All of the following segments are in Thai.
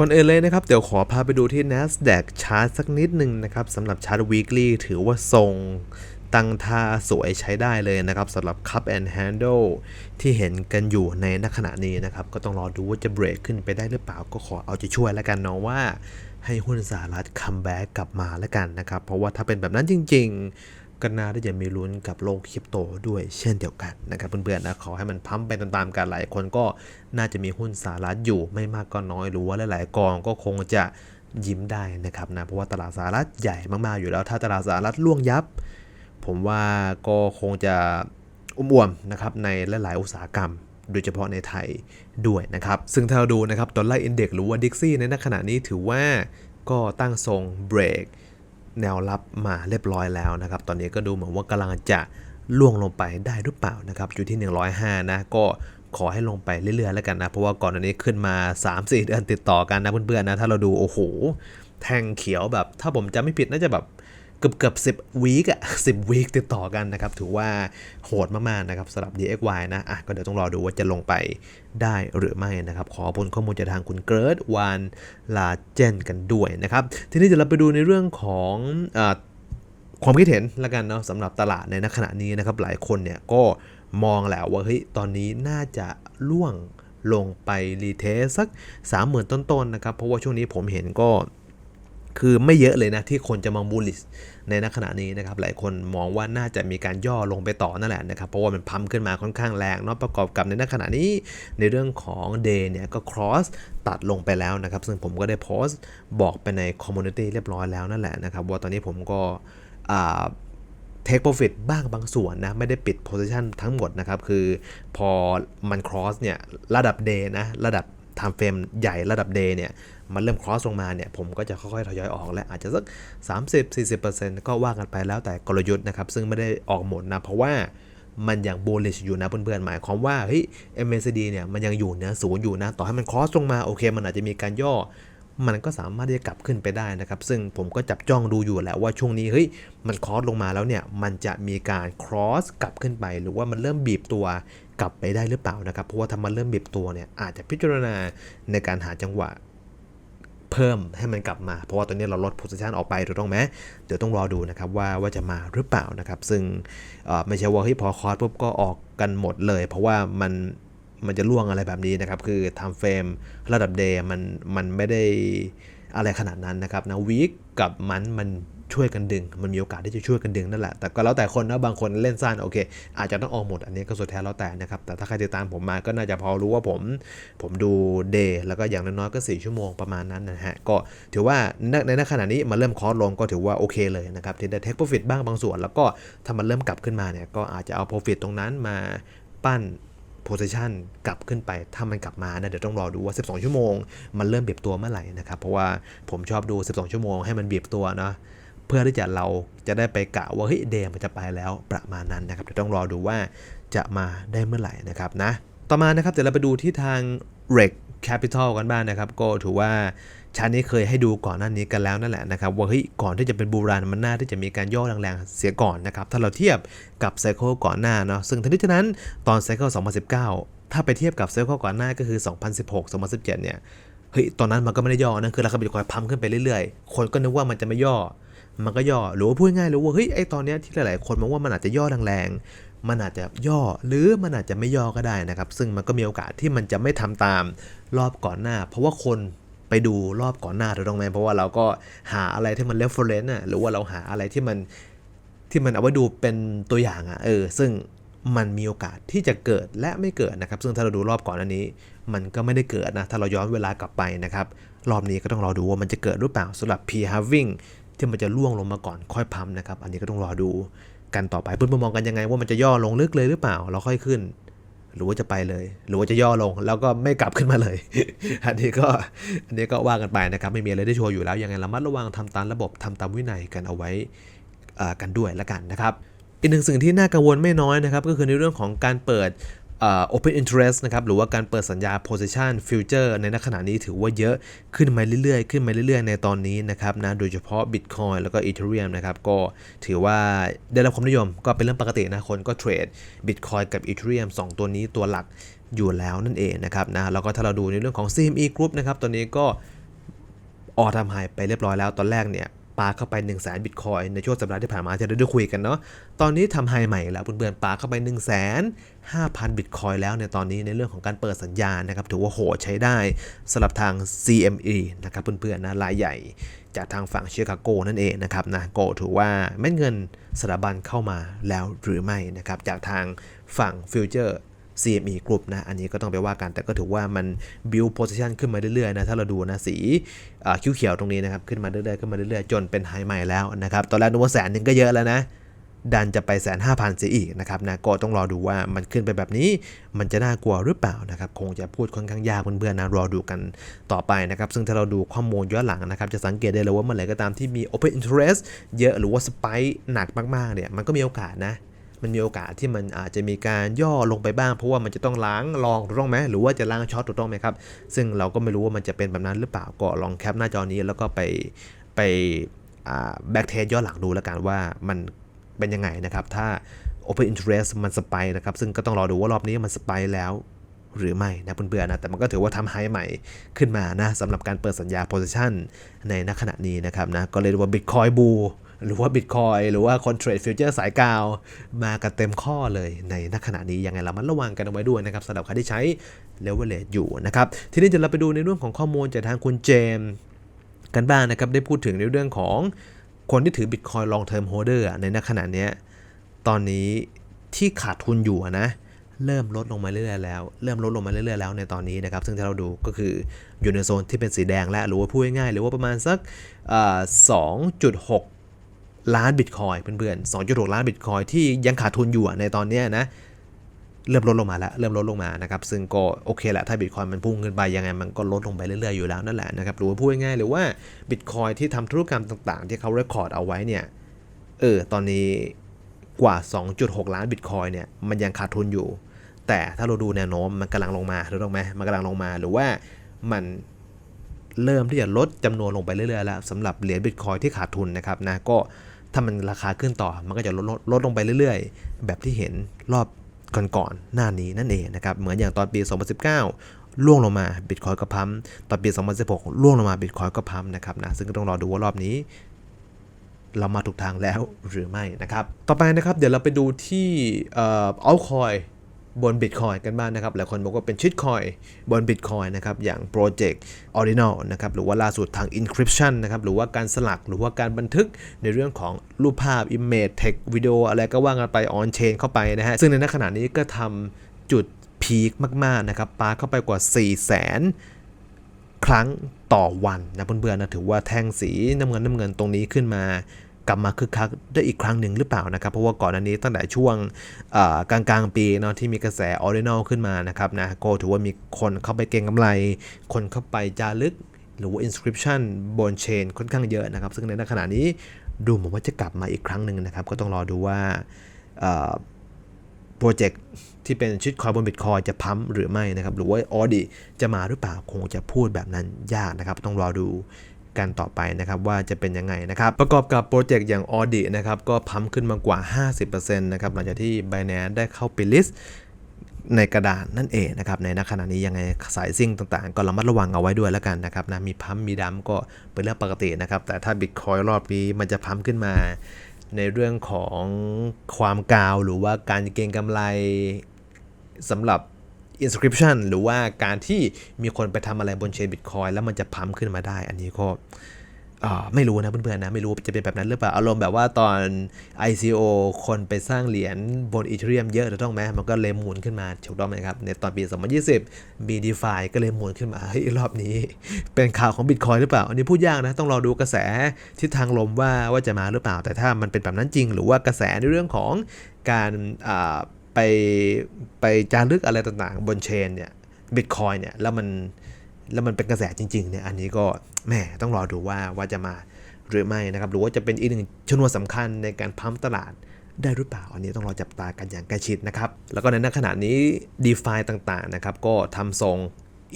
ก่อนอื่นเลยนะครับ เดี๋ยวขอพาไปดูที่ NASDAQ ชาร์ตสักนิดหนึ่งนะครับสำหรับชาร์ต weekly ถือว่าทรงตั้งท่าสวยใช้ได้เลยนะครับสำหรับ cup and handle ที่เห็นกันอยู่ในณขณะนี้นะครับ ก็ต้องรอดูว่าจะเบรกขึ้นไปได้หรือเปล่า ก็ขอเอาใจช่วยแล้วกันเนาะว่าให้หุ้นสหรัฐคัมแบ็กกลับมาแล้วกันนะครับ เพราะว่าถ้าเป็นแบบนั้นจริง ๆ ก็น่าที่จะมีลุ้นกับโลกคริปโตด้วยเช่นเดียวกันนะครับเพื่อนๆนะขอให้มันพัมไปตามๆกันหลายคนก็น่าจะมีหุ้นสหรัฐอยู่ไม่มากก็น้อยหรือว่าหลายๆกองก็คงจะยิ้มได้นะครับนะเพราะว่าตลาดสหรัฐใหญ่มากๆอยู่แล้ว ถ้าตลาดสหรัฐล่วงยับ ผมว่าก็คงจะอุ้มอ่วมนะครับในหลายๆอุตสาหกรรมโดยเฉพาะในไทยด้วยนะครับ ซึ่งถ้าเราดูนะครับดอลลาร์อินเด็กหรือว่าดิกซี่ในขณะนี้ถือว่าก็ตั้งทรงเบรก แนวรับมาเรียบร้อยแล้วนะครับ ตอนนี้ก็ดูเหมือนว่ากำลังจะล่วงลงไปได้หรือเปล่านะครับ อยู่ที่ 105 นะ ก็ขอให้ลงไปเรื่อยๆแล้วกันนะ เพราะว่าก่อนอันนี้ขึ้นมา 3-4 เดือนติดต่อกันนะเพื่อนๆนะ ถ้าเราดูโอ้โห แทงเขียวแบบ ถ้าผมจำไม่ผิดน่าจะแบบ เกือบเกือบสิบวีคอะสิบวีคติดต่อกันนะครับ ถือว่าโหดมากๆนะครับสำหรับ DXY นะอะก็เดี๋ยวต้องรอดูว่าจะลงไปได้หรือไม่นะครับ ขอผลข้อมูลจากทางคุณเกิร์ดวานลาเจนกันด้วยนะครับ ทีนี้เดี๋ยวเราไปดูในเรื่องของอความคิดเห็นละกันเนาะสำหรับตลาดในณขณะนี้นะครับ หลายคนเนี่ยก็มองแล้วว่าเฮ้ยตอนนี้น่าจะล่วงลงไปรีเทสสัก 30,000 ต้นๆนะครับ เพราะว่าช่วงนี้ผมเห็นก็ คือไม่เยอะเลยนะที่คนจะมองบูลลิชในณขณะนี้นะครับ หลายคนมองว่าน่าจะมีการย่อลงไปต่อนั่นแหละนะครับ เพราะว่ามันพัมขึ้นมาค่อนข้างแรงเนาะประกอบกับในณขณะนี้ในเรื่องของ day เนี่ยก็ cross ตัดลงไปแล้วนะครับ ซึ่งผมก็ได้โพสต์บอกไปใน community เรียบร้อยแล้วนั่นแหละนะครับ ว่าตอนนี้ผมก็อ่า take profit บ้างบางส่วนนะ ไม่ได้ปิด position ทั้งหมดนะครับ คือพอมัน cross เนี่ยระดับ day นะ ระดับ time frame ใหญ่ระดับ day เนี่ย มันเริ่ม cross ลงมาเนี่ยผมก็จะค่อยๆทยอยออกและอาจจะสัก 30-40%ก็ว่ากันไปแล้วแต่กลยุทธ์นะครับซึ่งไม่ได้ออกหมดนะเพราะว่ามันยัง bullish อยู่นะเพื่อนๆ หมายความว่าเฮ้ย MACD เนี่ยมันยังอยู่เนือศูนย์อยู่นะ ต่อให้มัน cross ลงมาโอเค มันอาจจะมีการย่อ มันก็สามารถที่จะกลับขึ้นไปได้นะครับ ซึ่งผมก็จับจ้องดูอยู่แหละว่าช่วงนี้เฮ้ยมันคอสลงมาแล้วเนี่ยมันจะมีการ cross กลับขึ้นไป หรือว่ามันเริ่มบีบตัวกลับไปได้หรือเปล่านะครับเพราะว่าถ้ามันเริ่มบีบตัวเนี่ยอาจจะพิจารณาในการหาจังหวะ เพิ่มให้มันกลับมา เพราะว่าตอนนี้เราลดโพสชั่นออกไปถูกต้องไหมเดี๋ยวต้องรอดูนะครับว่าว่าจะมาหรือเปล่านะครับ ซึ่งไม่ใช่ว่าที่พอคอร์สปุ๊บก็ออกกันหมดเลย เพราะว่ามันมันจะล่วงอะไรแบบนี้นะครับ คือ time frame ระดับเดย์มันมันไม่ได้อะไรขนาดนั้นนะครับนะวีคกับมันมัน ช่วยกันดึง มันมีโอกาสที่จะช่วยกันดึงนั่นแหละ แต่ก็แล้วแต่คนนะบางคนเล่นสั้นโอเค อาจจะต้องออกหมดอันนี้ก็สุดแท้แล้วแต่นะครับ แต่ถ้าใครติดตามผมมาก็น่าจะพอรู้ว่าผม ผมดู day แล้วก็อย่างน้อยๆก็ 4 ชั่วโมงประมาณนั้นนะฮะ ก็ถือว่าในขณะนี้มันเริ่มคอร์สลงก็ถือว่าโอเคเลยนะครับที่ได้ take profit บ้างบางส่วน แล้วก็ถ้ามันเริ่มกลับขึ้นมาเนี่ยก็อาจจะเอา profit ตรงนั้นมาปั้น position กลับขึ้นไป ถ้ามันกลับมานะเดี๋ยวต้องรอดูว่า 12 ชั่วโมง มันเริ่มบีบตัวเมื่อไหร่นะครับ เพราะว่าผมชอบดู 12 ชั่วโมงให้มันบีบตัวเนาะ เพื่อที่จะเราจะได้ไปกะว่าเฮ้ยเดย์มันจะไปแล้วประมาณนั้นนะครับเดี๋ยวต้องรอดูว่าจะมาได้เมื่อไหร่นะครับนะต่อมานะครับเดี๋ยวเราไปดูที่ทาง REC Capital กันบ้างนะครับ ก็ถือว่าชาร์ตนี้เคยให้ดูก่อนหน้านี้กันแล้วนั่นแหละนะครับว่าเฮ้ยก่อนที่จะเป็นบูรานมันน่าที่จะมีการย่อแรงๆเสียก่อนนะครับถ้าเราเทียบกับไซเคิลก่อนหน้าเนาะซึ่งทั้งนี้ทั้งนั้นตอนไซเคิล2019 ถ้าไปเทียบกับไซเคิลก่อนหน้าก็คือ 2016 2017 เนี่ยเฮ้ยตอนนั้นมันก็ไม่ได้ย่อนะคือราคาบิตคอยพัมขึ้นไปเรื่อยๆ คนก็นึกว่ามันจะไม่ย่อ มันก็ย่อหรือว่าพูดง่ายหรือว่าเฮ้ยไอตอนเนี้ยที่หลายๆคนมองว่ามันอาจจะย่อแรงๆมันอาจจะย่อหรือมันอาจจะไม่ย่อก็ได้นะครับ ซึ่งมันก็มีโอกาสที่มันจะไม่ทำตามรอบก่อนหน้า เพราะว่าคนไปดูรอบก่อนหน้าถูกต้องไหมเพราะว่าเราก็หาอะไรที่มัน reference น่ะหรือว่าเราหาอะไรที่มันที่มันเอาไว้ดูเป็นตัวอย่างอะเออ ซึ่งมันมีโอกาสที่จะเกิดและไม่เกิดนะครับ ซึ่งถ้าเราดูรอบก่อนอันนี้ มันก็ไม่ได้เกิดนะ ถ้าเราย้อนเวลากลับไปนะครับ รอบนี้ก็ต้องรอดูว่ามันจะเกิดหรือเปล่าสำหรับ P halving ที่มันจะล่วงลงมาก่อนค่อยพัมนะครับ อันนี้ก็ต้องรอดูกันต่อไปเพื่อนๆมองกันยังไงว่ามันจะย่อลงลึกเลยหรือเปล่า เราค่อยขึ้น หรือว่าจะไปเลย หรือว่าจะย่อลง แล้วก็ไม่กลับขึ้นมาเลย อันนี้ก็อันนี้ก็ว่ากันไปนะครับ ไม่มีอะไรได้ชัวร์อยู่แล้วยังไงระมัดระวังทำตามระบบทำตามวินัยกันเอาไว้กันด้วยละกันนะครับอีกหนึ่งสิ่งที่น่ากังวลไม่น้อยนะครับ ก็คือในเรื่องของการเปิด open interest นะครับหรือว่าการเปิดสัญญา position future ในขณะนี้ถือว่าเยอะขึ้นมาเรื่อยๆ ขึ้นมาเรื่อยๆ ในตอนนี้นะครับนะโดยเฉพาะ Bitcoin แล้วก็ Ethereum นะครับก็ถือว่าได้รับความนิยมก็เป็นเรื่องปกตินะคนก็เทรด Bitcoin กับ Ethereum 2 ตัวนี้ตัวหลักอยู่แล้วนั่นเองนะครับนะแล้วก็ถ้าเราดูในเรื่องของ CME Group นะครับตอนนี้ก็ออทำไฮไปเรียบร้อยแล้วตอนแรกเนี่ย ปาเข้าไป1 0 0 0 0แสนบิตคอยในช่วงสัปดาห์ที่ผ่านมาที่เราได้คุยกันเนาะตอนนี้ทำไฮใหม่แล้วเพื่อนๆปาเข้าไป1 5 0 0 0 0บิตคอยแล้วในตอนนี้ในเรื่องของการเปิดสัญญาณนะครับถือว่าโหใช้ได้สำหรับทาง CME นะครับเพื่อนๆนะรายใหญ่จากทางฝั่งชิคาโกนั่นเองนะครับนะโกถือว่าเม็ดเงินสถาบันเข้ามาแล้วหรือไม่นะครับจากทางฝั่งฟิวเจอร์ CME Group นะ อันนี้ก็ต้องไปว่ากันแต่ก็ถือว่ามัน build position ขึ้นมาเรื่อยๆนะ ถ้าเราดูนะสีคิ้วเขียวตรงนี้นะครับ ขึ้นมาเรื่อยๆขึ้นมาเรื่อยๆ จนเป็นไฮใหม่แล้วนะครับ ตอนแรกนึกว่าแสนหนึ่งก็เยอะแล้วนะ ดันจะไปแสนห้าพันเสียอีกนะครับนะก็ต้องรอดูว่ามันขึ้นไปแบบนี้ มันจะน่ากลัวหรือเปล่านะครับคงจะพูดค่อนข้างยากเพื่อนๆนะรอดูกันต่อไปนะครับซึ่งถ้าเราดูข้อมูลย้อนหลังนะครับจะสังเกตได้เลยว่าเมื่อไหร่ก็ตามที่มี open interest เยอะหรือว่าสไปค์หนักมากๆเนี่ยมันก็มีโอกาสนะ มันมีโอกาสที่มันอาจจะมีการย่อลงไปบ้าง เพราะว่ามันจะต้องล้างรองถูกต้องไหมหรือว่าจะล้างช็อตถูกต้องไหมครับ ซึ่งเราก็ไม่รู้ว่ามันจะเป็นแบบนั้นหรือเปล่าก็ลองแคปหน้าจอนี้แล้วก็ไปไปแบ็กเทสย้อนหลังดูแล้วกันว่ามันเป็นยังไงนะครับ ถ้า Open Interest มันสไปนะครับ ซึ่งก็ต้องรอดูว่ารอบนี้มันสไปแล้วหรือไม่นะเพื่อนๆนะ แต่มันก็ถือว่าทำไฮใหม่ขึ้นมานะสำหรับการเปิดสัญญา position ในณขณะนี้นะครับนะ ก็เลยกว่า Bitcoin บู หรือว่า Bitcoin หรือว่าคนเทรดฟิวเจอร์สายกาว มากันเต็มข้อเลยในณขณะนี้ยังไงเรามันระวังกันเอาไว้ด้วยนะครับสำหรับใครที่ใช้เลเวลเลอยู่นะครับ ทีนี้เดี๋ยวเราไปดูในเรื่องของข้อมูลจากทางคุณเจมส์กันบ้างนะครับ ได้พูดถึงในเรื่องของคนที่ถือ Bitcoin long term holder ในณขณะนี้ตอนนี้ที่ขาดทุนอยู่นะเริ่มลดลงมาเรื่อยๆแล้ว เริ่มลดลงมาเรื่อยๆแล้วในตอนนี้นะครับ ซึ่งถ้าเราดูก็คืออยู่ในโซนที่เป็นสีแดงแล้วหรือว่าพูดง่ายๆหรือว่าประมาณสักสองจุดหก ล้านบิตคอยเพื่อนๆ2.6 ล้านบิตคอยที่ยังขาดทุนอยู่ในตอนนี้นะ เริ่มลดลงมาแล้ว เริ่มลดลงมานะครับ ซึ่งก็โอเคแหละถ้าบิตคอยมันพุ่งขึ้นไปยังไงมันก็ลดลงไปเรื่อยๆอยู่แล้วนั่นแหละนะครับหรือว่าพูดง่ายๆหรือว่าบิตคอยที่ทำธุรกรรมต่างๆ ที่เขาเรคคอร์ดเอาไว้เนี่ยเออตอนนี้กว่า 2.6 ล้านบิตคอยเนี่ยมันยังขาดทุนอยู่ แต่ถ้าเราดูแนวโน้มมันกำลังลงมาถูกต้องไหมมันกำลังลงมาหรือว่ามันเริ่มที่จะลดจำนวนลงไปเรื่อยๆแล้วสำหรับเหรียญบิตคอยที่ขาดทุนนะครับนะก็ ถ้ามันราคาขึ้นต่อ มันก็จะลดลดลดลงไปเรื่อยๆ แบบที่เห็นรอบก่อนๆหน้านี้นั่นเองนะครับ เหมือนอย่างตอนปี 2019 ล่วงลงมาบิตคอยก็พัมตอนปี 2016 ล่วงลงมาบิตคอยก็พัมนะครับนะ ซึ่งก็ต้องรอดูว่ารอบนี้ เรามาถูกทางแล้วหรือไม่นะครับ ต่อไปนะครับ เดี๋ยวเราไปดูที่เอ่อ altcoin บน Bitcoin กันบ้างนะครับ หลายคนบอกว่าเป็นชิดคอยบน Bitcoin นะครับ อย่างโปรเจกต์ Ordinal นะครับ หรือว่าล่าสุดทาง Encryption นะครับ หรือว่าการสลัก หรือว่าการบันทึกในเรื่องของรูปภาพ Image Text วิดีโออะไรก็ว่ากันไป On Chain เข้าไปนะฮะ ซึ่งในขณะนี้ก็ทำจุดพีคมาก ๆ นะครับปาเข้าไปกว่า 4 0 0 0 0 0 ครั้งต่อวันนะเพื่อนๆนะ ถือว่าแท่งสีน้ำเงินน้ำเงินตรงนี้ขึ้นมา กลับมาคึกคักได้อีกครั้งหนึ่งหรือเปล่านะครับ เพราะว่าก่อนอันนี้ตั้งแต่ช่วงกลางกลางๆปีเนาะที่มีกระแสออริจินอลขึ้นมานะครับนะก็ถือว่ามีคนเข้าไปเก็งกำไร คนเข้าไปจารึก หรือว่า inscription บนเชนค่อนข้างเยอะนะครับ ซึ่งในขณะนี้ดูเหมือนว่าจะกลับมาอีกครั้งหนึ่งนะครับ ก็ต้องรอดูว่าโปรเจกต์ที่เป็นชิดคอยบนบิตคอยจะพัมหรือไม่นะครับ หรือว่าออดีจะมาหรือเปล่าคงจะพูดแบบนั้นยากนะครับ ต้องรอดู กันต่อไปนะครับว่าจะเป็นยังไงนะครับประกอบกับโปรเจกต์อย่างออดีนะครับก็พัมขึ้นมากว่า 50%นะครับหลังจากที่ Binance ได้เข้าไปลิสต์ในกระดานนั่นเองนะครับในขณะนี้ยังไงสายซิ่งต่างๆ ก็ระมัดระวังเอาไว้ด้วยแล้วกันนะครับนะมีพัมมีดัมก็เป็นเรื่องปกตินะครับแต่ถ้าบิตคอยรอบนี้มันจะพัมขึ้นมา ในเรื่องของความกาวหรือว่าการเก็งกำไรสำหรับ inscription หรือว่าการที่มีคนไปทำอะไรบนเชนบิตคอยแล้วมันจะพัมขึ้นมาได้ อันนี้ก็ไม่รู้นะเพื่อนๆนะไม่รู้จะเป็นแบบนั้นหรือเปล่าอารมณ์แบบว่าตอน ICO คนไปสร้างเหรียญบนอีเทเรียมเยอะถูกต้องไหมมันก็เลยหมุนขึ้นมาถูกต้องไหมครับในตอนปี 2020มี DeFi ก็เลยหมุนขึ้นมาเฮ้ยรอบนี้ เป็นข่าวของ Bitcoin หรือเปล่า อันนี้พูดยากนะ ต้องรอดูกระแสทิศทางลมว่าว่าจะมาหรือเปล่า แต่ถ้ามันเป็นแบบนั้นจริง หรือว่ากระแสในเรื่องของการ ไปไปจารึกอะไรต่างๆ บนเชนเนี่ยบิตคอยเนี่ยแล้วมันแล้วมันเป็นกระแสจริงๆเนี่ยอันนี้ก็แหมต้องรอดูว่าว่าจะมาหรือไม่นะครับหรือว่าจะเป็นอีกหนึ่งชนวนสำคัญในการพัมตลาดได้หรือเปล่า อันนี้ต้องรอจับตากันอย่างใกล้ชิดนะครับ แล้วก็ในขณะนี้ d e f าต่างๆนะครับก็ทำทรง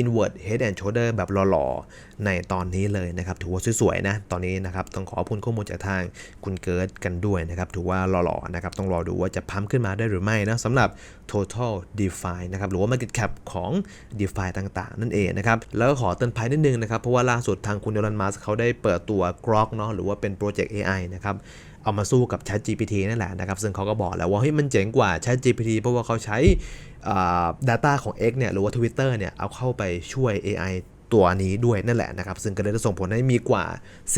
invert head and shoulder แบบหล่อๆ ในตอนนี้เลยนะครับ ถือว่าสวยๆนะ ตอนนี้นะครับ ต้องขอขอบคุณข้อมูลจากทางคุณเกิร์ดกันด้วยนะครับ ถือว่าหล่อๆ นะครับ ต้องรอดูว่าจะพัมขึ้นมาได้หรือไม่นะสำหรับ total DeFi นะครับ หรือว่า market cap ของ DeFi ต่างๆ นั่นเองนะครับ แล้วก็ขอเตือนภัยนิดนึงนะครับ เพราะว่าล่าสุดทางคุณเดลันมัสเขาได้เปิดตัว Grok เนาะหรือว่าเป็นโปรเจกต์ AI นะครับ เอามาสู้กับ Chat GPT นั่นแหละนะครับ ซึ่งเขาก็บอกแล้วว่าเฮ้ยมันเจ๋งกว่า Chat GPT เพราะว่าเขาใช้อ่า data ของ X เนี่ยหรือว่า Twitter เนี่ยเอาเข้าไปช่วย AI ตัวนี้ด้วยนั่นแหละนะครับ ซึ่งก็เลยจะส่งผลให้มีกว่า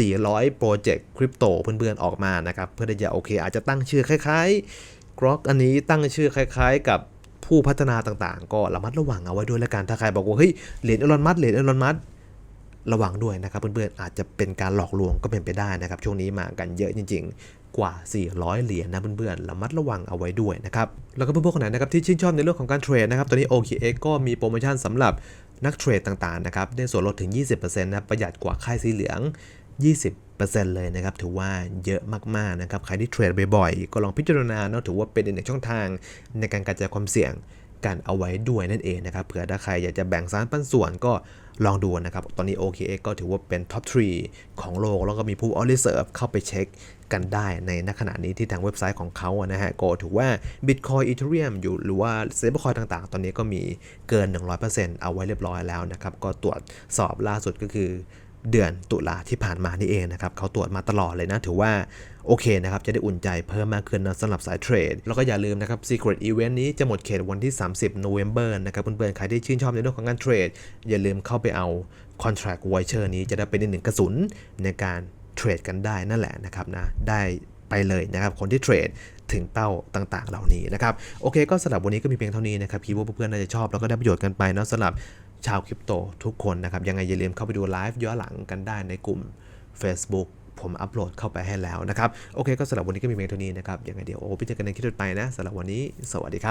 400 โปรเจกต์คริปโตเพื่อนๆ ออกมานะครับ เพื่อที่จะโอเค อาจจะตั้งชื่อคล้ายๆ Grok อันนี้ตั้งชื่อคล้ายๆ กับผู้พัฒนาต่างๆ ก็ระมัดระวังเอาไว้ด้วยแล้วกันถ้าใครบอกว่าเฮ้ยเหรียญอลอนมัสเหรียญอลอนมัส ระวังด้วยนะครับเพื่อนๆอาจจะเป็นการหลอกลวงก็เป็นไปได้นะครับ ช่วงนี้มากันเยอะจริง ๆ กว่า 400 เหรียญนะเพื่อนๆระมัดระวังเอาไว้ด้วยนะครับแล้วก็เพื่อนๆคนไหนนะครับที่ชื่นชอบในเรื่องของการเทรดนะครับตอนนี้ OKX ก็มีโปรโมชั่นสำหรับนักเทรดต่างๆนะครับได้ส่วนลดถึง 20%นะประหยัดกว่าค่ายสีเหลือง 20%เลยนะครับถือว่าเยอะมากๆนะครับใครที่เทรดบ่อยๆ ก็ลองพิจารณาเนาะถือว่าเป็นอีกหนึ่งช่องทางในการกระจายความเสี่ยง กันเอาไว้ด้วยนั่นเองนะครับ เผื่อถ้าใครอยากจะแบ่งสารปันส่วนก็ลองดูนะครับ ตอนนี้ OKX ก็ถือว่าเป็นท็อป3ของโลก แล้วก็มีผู้ o อ reserve เข้าไปเช็คกันได้ในณขณะนี้ที่ทางเว็บไซต์ของเขานะฮะก็ถือว่า Bitcoin Ethereum อยู่หรือว่า Stablecoin ต่างๆ ตอนนี้ก็มีเกิน 100%เอาไว้เรียบร้อยแล้วนะครับ ก็ตรวจสอบล่าสุดก็คือ เดือนตุลาที่ผ่านมานี่เองนะครับเขาตรวจมาตลอดเลยนะ ถือว่าโอเคนะครับ จะได้อุ่นใจเพิ่มมากขึ้นนะสำหรับสายเทรด แล้วก็อย่าลืมนะครับ Secret Event นี้จะหมดเขตวันที่ 30 November นะครับเพื่อนๆ ใครที่ชื่นชอบในเรื่องของการเทรด อย่าลืมเข้าไปเอา Contract Voucher นี้จะได้เป็นอีกหนึ่งกระสุนในการเทรดกันได้นั่นแหละนะครับนะได้ไปเลยนะครับคนที่เทรดถึงเป้าต่างๆ เหล่านี้นะครับ โอเคก็สำหรับวันนี้ก็มีเพียงเท่านี้นะครับคิดว่าเพื่อนๆน่าจะชอบแล้วก็ได้ประโยชน์กันไปเนาะสำหรับ ชาวคริปโตทุกคนนะครับ ยังไงอย่าลืมเข้าไปดูไลฟ์ย้อนหลังกันได้ในกลุ่ม Facebook ผมอัปโหลดเข้าไปให้แล้วนะครับ โอเคก็สำหรับวันนี้ก็มีเพียงเท่านี้นะครับ ยังไงเดี๋ยวโอ้พิจอกันในคลิปต่อไปนะสำหรับวันนี้ สวัสดีครับ